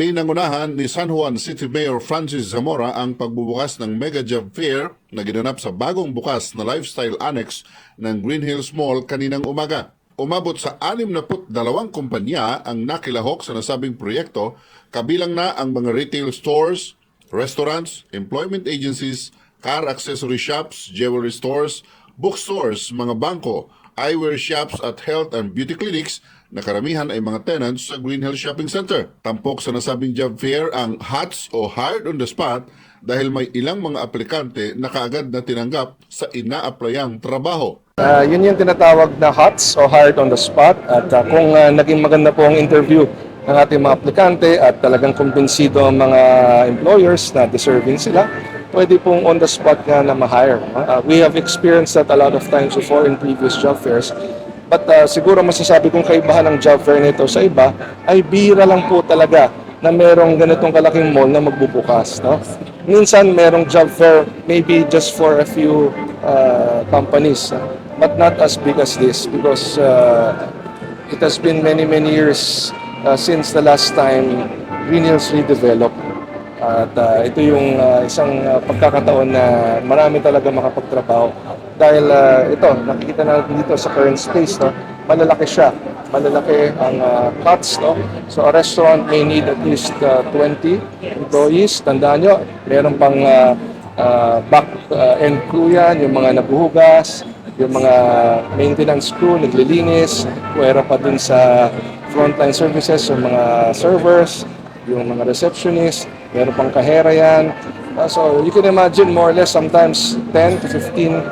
Pinangunahan ni San Juan City Mayor Francis Zamora ang pagbubukas ng Mega Job Fair na ginanap sa bagong bukas na lifestyle annex ng Green Hills Mall kaninang umaga. Umabot sa 62 kumpanya ang nakilahok sa nasabing proyekto, kabilang na ang mga retail stores, restaurants, employment agencies, car accessory shops, jewelry stores, bookstores, mga bangko, eyewear shops at health and beauty clinics na karamihan ay mga tenants sa Green Hills Shopping Center. Tampok sa nasabing job fair ang HATS o Hired on the Spot dahil may ilang mga aplikante na kaagad na tinanggap sa ina-applyang trabaho. Ah, yun yung tinatawag na HOTS o Hired on the Spot. At ah, kung ah, naging maganda po ang interview ng ating mga aplikante at talagang kumbinsido ang mga employers na deserving sila, pwede pong on the spot nga na ma-hire. Ah, we have experienced that a lot of times before in previous job fairs. But ah, siguro masasabi kong kaibahan ng job fair nito sa iba ay bihira lang po talaga na merong ganitong kalaking mall na magbubukas. No? Minsan merong job fair maybe just for a few uh, companies, uh, but not as big as this because uh, it has been many, many years uh, since the last time Green Hills redeveloped. At uh, ito yung uh, isang uh, pagkakataon na marami talaga makapagtrabaho. Dahil uh, ito, nakikita natin dito sa current space, no, malalaki siya. Malalaki ang uh, cuts. No? So a restaurant may need at least uh, 20 employees. Tandaan nyo, meron pang uh, uh, back uh, crew yan, yung mga nabuhugas, yung mga maintenance crew, naglilinis, puwera pa dun sa frontline services, yung mga servers, yung mga receptionist, meron pang kahera yan. Uh, so you can imagine more or less sometimes 10 to 15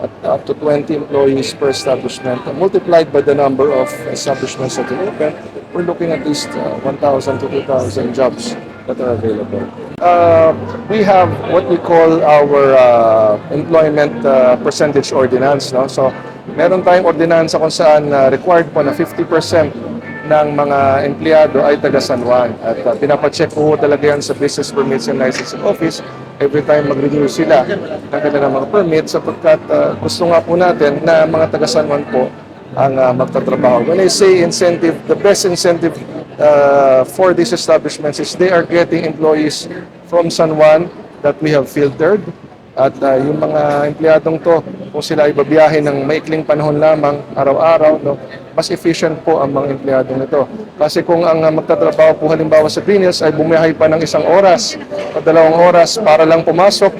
at up to 20 employees per establishment. Multiplied by the number of establishments that are open, we're looking at least uh, 1,000 to 2,000 jobs that are available. Uh, we have what we call our uh, employment uh, percentage ordinance. No? So, meron tayong ordinansa kung saan uh, required po na 50% ng mga empleyado ay taga San Juan. At uh, pinapacheck po talaga yan sa Business Permits and Licensing Office every time mag-renew sila ng kanilang mga permit sapagkat uh, gusto nga po natin na mga taga San Juan po ang uh, magtatrabaho. When I say incentive, the best incentive uh, for these establishments is they are getting employees from San Juan that we have filtered at uh, yung mga empleyadong to, kung sila ay babiyahe ng maikling panahon lamang, araw-araw, no, mas efficient po ang mga empleyadong ito. Kasi kung ang uh, magtatrabaho po halimbawa sa Green Hills ay bumiyahe pa ng isang oras o dalawang oras para lang pumasok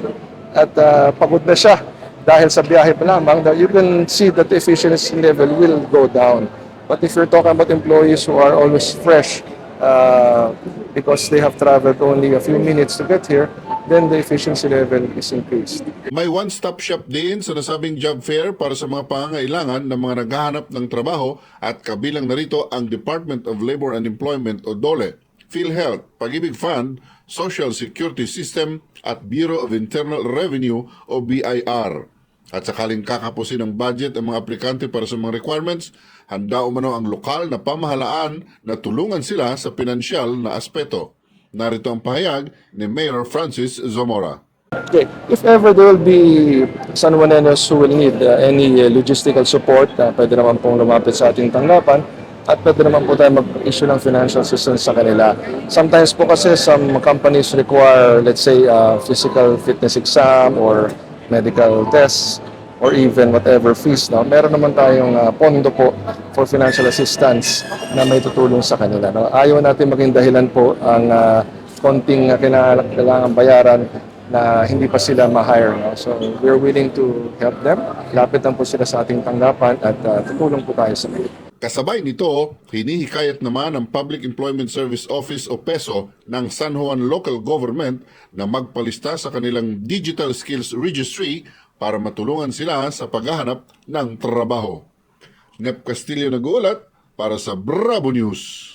at uh, pagod na siya dahil sa biyahe pa lamang, you can see that the efficiency level will go down. But if you're talking about employees who are always fresh uh, because they have traveled only a few minutes to get here, then the efficiency level is increased. May one-stop shop din sa nasabing job fair para sa mga pangangailangan ng mga naghahanap ng trabaho at kabilang narito ang Department of Labor and Employment o DOLE, PhilHealth, Pag-ibig Fund, Social Security System at Bureau of Internal Revenue o BIR. At sakaling kakapusin ng budget ang mga aplikante para sa mga requirements, handa umano ang lokal na pamahalaan na tulungan sila sa pinansyal na aspeto. Narito ang pahayag ni Mayor Francis Zamora. Okay, if ever there will be San Juanenos who will need uh, any uh, logistical support, uh, pwede naman pong lumapit sa ating tanggapan at pwede naman po tayo mag-issue ng financial assistance sa kanila. Sometimes po kasi some companies require, let's say, uh, physical fitness exam or medical tests or even whatever fees. No? Meron naman tayong uh, pondo po for financial assistance na may tutulong sa kanila. No? Ayaw natin maging dahilan po ang uh, konting uh, kailangan kailangan bayaran na hindi pa sila ma-hire. No? So, we're willing to help them. Lapit lang po sila sa ating tanggapan at uh, tutulong po tayo sa kanila. Kasabay nito, hinihikayat naman ang Public Employment Service Office o PESO ng San Juan Local Government na magpalista sa kanilang Digital Skills Registry para matulungan sila sa paghahanap ng trabaho. Nep Castillo nag-uulat para sa Bravo News.